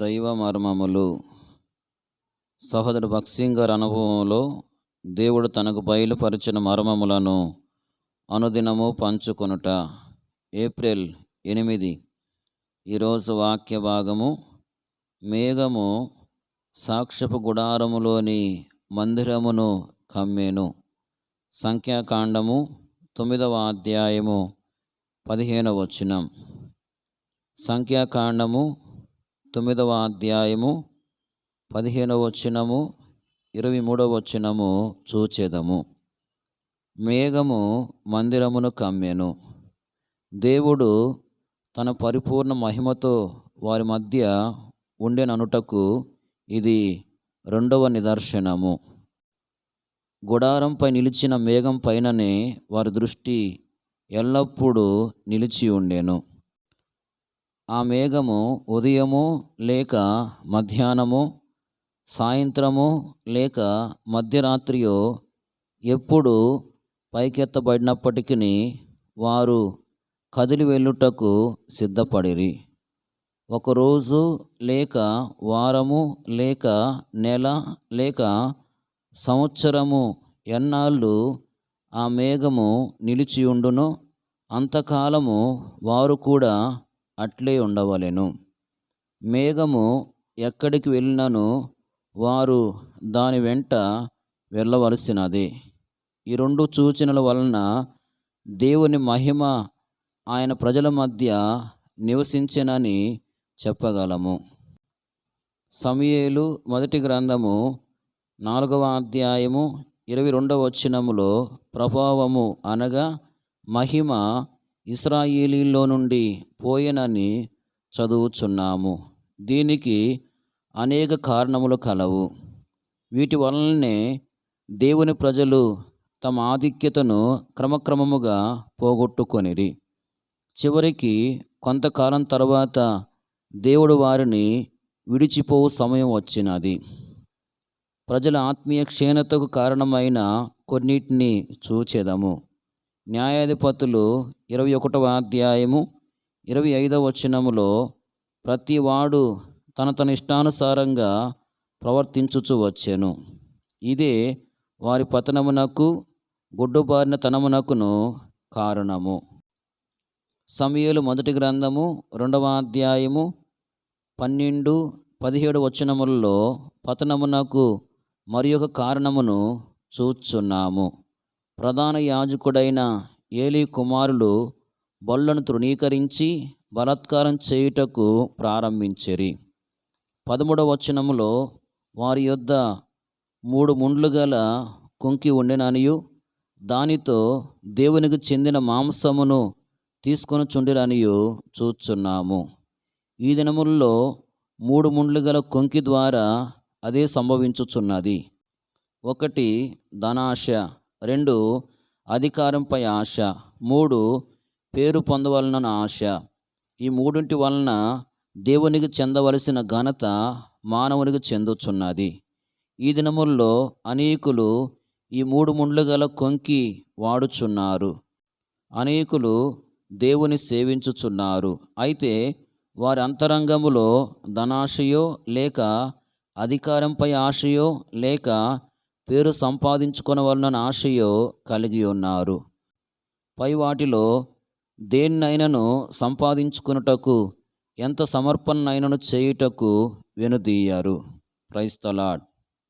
దైవ మర్మములు సహోదరు భక్సింగ్ గారి అనుభవంలో దేవుడు తనకు బయలుపరిచిన మర్మములను అనుదినము పంచుకొనుట. ఏప్రిల్ ఎనిమిది ఈరోజు వాక్య భాగము. మేఘము సాక్షపు గుడారములోని మందిరమును కమ్మేను. సంఖ్యాకాండము తొమ్మిదవ అధ్యాయము పదిహేనవ వచనం. సంఖ్యాకాండము తొమ్మిదవ అధ్యాయము పదిహేనవ వచనము ఇరవై మూడవ వచనము చూచేదము. మేఘము మందిరమును కమ్మెను. దేవుడు తన పరిపూర్ణ మహిమతో వారి మధ్య ఉండెననుటకు ఇది రెండవ నిదర్శనము. గుడారంపై నిలిచిన మేఘం పైననే వారి దృష్టి ఎల్లప్పుడూ నిలిచి ఉండేను. ఆ మేఘము ఉదయము లేక మధ్యాహ్నము సాయంత్రము లేక మధ్యరాత్రియో ఎప్పుడు పైకెత్తబడినప్పటికీ వారు కదిలి వెళ్ళుటకు సిద్ధపడిరి. ఒకరోజు లేక వారము లేక నెల లేక సంవత్సరము ఎన్నాళ్ళు ఆ మేఘము నిలిచి అంతకాలము వారు కూడా అట్లే ఉండవలెను. మేఘము ఎక్కడికి వెళ్ళినను వారు దాని వెంట వెళ్ళవలసినది. ఈ రెండు సూచనల వలన దేవుని మహిమ ఆయన ప్రజల మధ్య నివసించెనని చెప్పగలము. సమయేలు మొదటి గ్రంథము నాలుగవ అధ్యాయము ఇరవై రెండవ వచనములో ప్రభావము అనగా మహిమ ఇస్రాయేలీలో నుండి పోయెనని చదువుచున్నాము. దీనికి అనేక కారణములు కలవు. వీటి వలననే దేవుని ప్రజలు తమ ఆధిక్యతను క్రమక్రమముగా పోగొట్టుకొనిరి. చివరికి కొంతకాలం తర్వాత దేవుడు వారిని విడిచిపోవు సమయం వచ్చినది. ప్రజల ఆత్మీయ క్షీణతకు కారణమైన కొన్నిటిని చూచేదము. న్యాయాధిపతులు ఇరవై ఒకటవ అధ్యాయము ఇరవై ఐదవ వచనములో ప్రతివాడు తన తన ఇష్టానుసారంగా ప్రవర్తించుచు వచ్చెను. ఇదే వారి పతనమునకు గుడ్డుబారిన తనమునకును కారణము. సమయలు మొదటి గ్రంథము రెండవ అధ్యాయము పన్నెండు పదిహేడు వచనములలో పతనమునకు మరి ఒక కారణమును చూచున్నాము. ప్రధాన యాజకుడైన ఏలీ కుమారులు బొల్లను తృణీకరించి బలాత్కారం చేయుటకు ప్రారంభించిరి. పదమూడవ వచనములో వారి యొద్ద మూడు ముండ్లు గల కుంకి ఉండిననియు దానితో దేవునికి చెందిన మాంసమును తీసుకొని చుండిరనియు చూచున్నాము. ఈ దినముల్లో మూడు ముండ్లు గల కొంకి ద్వారా అదే సంభవించుచున్నది. ఒకటి ధనాశ. రెండు అధికారంపై ఆశ. మూడు పేరు పొందవలన ఆశ. ఈ మూడింటి వలన దేవునికి చెందవలసిన ఘనత మానవునికి చెందుచున్నది. ఈ దినముల్లో అనేకులు ఈ మూడు ముండ్లు గల కొంకి వాడుచున్నారు. అనేకులు దేవుని సేవించుచున్నారు. అయితే వారి అంతరంగములో ధనాశయో లేక అధికారంపై ఆశయో లేక పేరు సంపాదించుకొనవలన ఆశయో కలిగి ఉన్నారు. పై వాటిలో దేన్నైనను సంపాదించుకున్నటకు ఎంత సమర్పణనైనను చేయుటకు వెనుదీయారు. క్రైస్తలాడ్